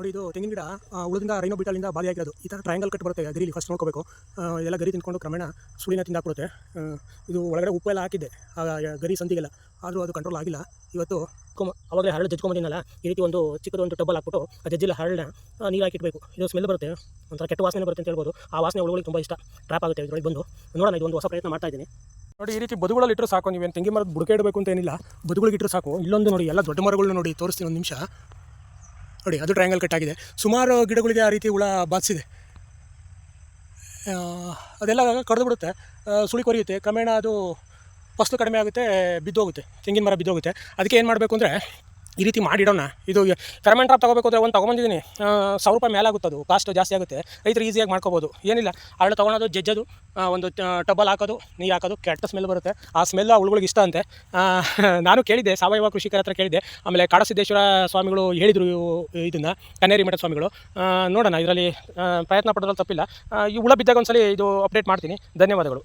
ನೋಡಿ, ಇದು ತೆಂಗಿನ ಗಿಡ ಉಳಿದಿಂದ ರೈನೋ ಬಿಟಾಲಿಂದ ಬಾಲಿ ಆಗಿರೋದು. ಈ ಥರ ಟ್ರಯಾಂಗಲ್ ಕಟ್ ಬರುತ್ತೆ ಗರಿಲಿ ಫಸ್ಟ್ ನೋಡ್ಕೋಬೇಕು. ಎಲ್ಲ ಗರಿ ತಿಂದ್ಕೊಂಡು ಕ್ರಮೇಣ ಸುಳಿನ ತಿಂದಾಕ್ಬಿಡುತ್ತೆ. ಇದು ಒಳಗಡೆ ಉಪ್ಪೆಲ್ಲ ಹಾಕಿದ್ದೆ, ಆ, ಗರಿ ಸಂದಿಗೆಲ್ಲ. ಆದರೂ ಅದು ಕಂಟ್ರೋಲ್ ಆಗಿಲ್ಲ. ಇವತ್ತು ಕೊಮ್- ಅವಾಗಲೇ ಹರಳು ಜಜ್ಕೊಂಬಂದಿನಲ್ಲ ಈ ರೀತಿ ಒಂದು ಚಿಕ್ಕದೊಂದು ಒಂದು ಟಬ್ಬಲ್ ಹಾಕ್ಬಿಟ್ಟು ಆ ಜಜ್ಜಿಲ್ಲ ಹರಳನ್ನ ನೀರು ಹಾಕಿಟ್ಬೇಕು ಇದು ಸ್ಮೆಲ್ ಬರುತ್ತೆ, ಒಂಥರ ಕೆಟ್ಟ ವಾಸನೆ ಬರುತ್ತೆ ಅಂತ ಹೇಳ್ಬೋದು. ಆ ವಾಸನೆ ಹುಳುಗಳಿಗೆ ತುಂಬ ಇಷ್ಟ. ಟ್ರಾಪ್ ಆಗುತ್ತೆ ಇದ್ರೊಳಗೆ ಬಂದು. ನೋಡೋಣ ಇದು ಒಂದು ಹೊಸ ಪ್ರಯತ್ನ ಮಾಡ್ತಾ ಇದ್ದೀನಿ. ನೋಡಿ, ಈ ರೀತಿ ಬದುಗಳಲ್ಲಿ ಇಟ್ಟರು ಸಾಕು, ನೀವೇನು ತೆಂಗಿ ಮರದ ಬುಡಕೆ ಇಡಬೇಕು ಅಂತ ಏನಿಲ್ಲ. ಬದುಗಳಿಗೆ ಇಟ್ಟರು ಸಾಕು. ಇಲ್ಲೊಂದು ನೋಡಿ, ಎಲ್ಲ ದೊಡ್ಡ ಮರಗಳನ್ನ ನೋಡಿ ತೋರಿಸ್ತೀನಿ ಒಂದು ನಿಮಿಷ. ನೋಡಿ ಅದು ಟ್ರಯಾಂಗಲ್ ಕಟ್ ಆಗಿದೆ. ಸುಮಾರು ಗಿಡಗಳಿಗೆ ಆ ರೀತಿ ಹುಳ ಬಾಧಿಸಿದೆ ಆ, ಅದೆಲ್ಲ ಕಡ್ದು ಬಿಡುತ್ತೆ. ಸುಳಿ ಕೊರಿಯುತ್ತೆ. ಕ್ರಮೇಣ ಅದು ಫಸ್ಲು ಕಡಿಮೆ ಆಗುತ್ತೆ ಬಿದ್ದೋಗುತ್ತೆ. ತೆಂಗಿನ ಮರ ಬಿದ್ದೋಗುತ್ತೆ. ಅದಕ್ಕೆ ಏನು ಮಾಡಬೇಕು ಅಂದರೆ ಈ ರೀತಿ ಮಾಡಿಡೋಣ. ಇದು ಫೆರಮೆಂಟ್ ಡ್ರಾಪ್ ತೊಗೋಬೇಕು ಅಂದರೆ ಒಂದು ತೊಗೊಂಬಂದಿದ್ದೀನಿ ಸಾವಿರ ರೂಪಾಯಿ ಮೇಲೆ ಆಗುತ್ತೆ ಅದು ಕಾಸ್ಟ್ ಜಾಸ್ತಿ ಆಗುತ್ತೆ. ರೈತರು ಈಸಿಯಾಗಿ ಮಾಡ್ಕೋಬೋದು. ಏನಿಲ್ಲ. ಅರಳು ತೊಗೊಳೋದು, ಜಜ್ಜೋದು ಒಂದು ಟಬಲ್ ಹಾಕೋದು, ನೀರು ಹಾಕೋದು, ಕೆಟ್ಟ ಸ್ಮೆಲ್ ಬರುತ್ತೆ. ಆ ಸ್ಮೆಲ್ ಆ ಹುಳುಗಳಿಗೆ ಇಷ್ಟ ಅಂತೆ. ನಾನು ಕೇಳಿದ್ದೆ, ಸಾವಯವ ಕೃಷಿಕರ ಹತ್ರ ಕೇಳಿದ್ದೆ. ಆಮೇಲೆ ಕಾಡಸಿದ್ದೇಶ್ವರ ಸ್ವಾಮಿಗಳು ಹೇಳಿದರು ಇದನ್ನು, ಕನ್ನೇರಿ ಮಠದ ಸ್ವಾಮಿಗಳು. ನೋಡೋಣ ಇದರಲ್ಲಿ ಪ್ರಯತ್ನ ಪಡೋದ್ರಲ್ಲಿ ತಪ್ಪಿಲ್ಲ. ಈ ಹುಳ ಬಿದ್ದಾಗ ಒಂದ್ಸಲಿ ಇದು ಅಪ್ಡೇಟ್ ಮಾಡ್ತೀನಿ. ಧನ್ಯವಾದಗಳು.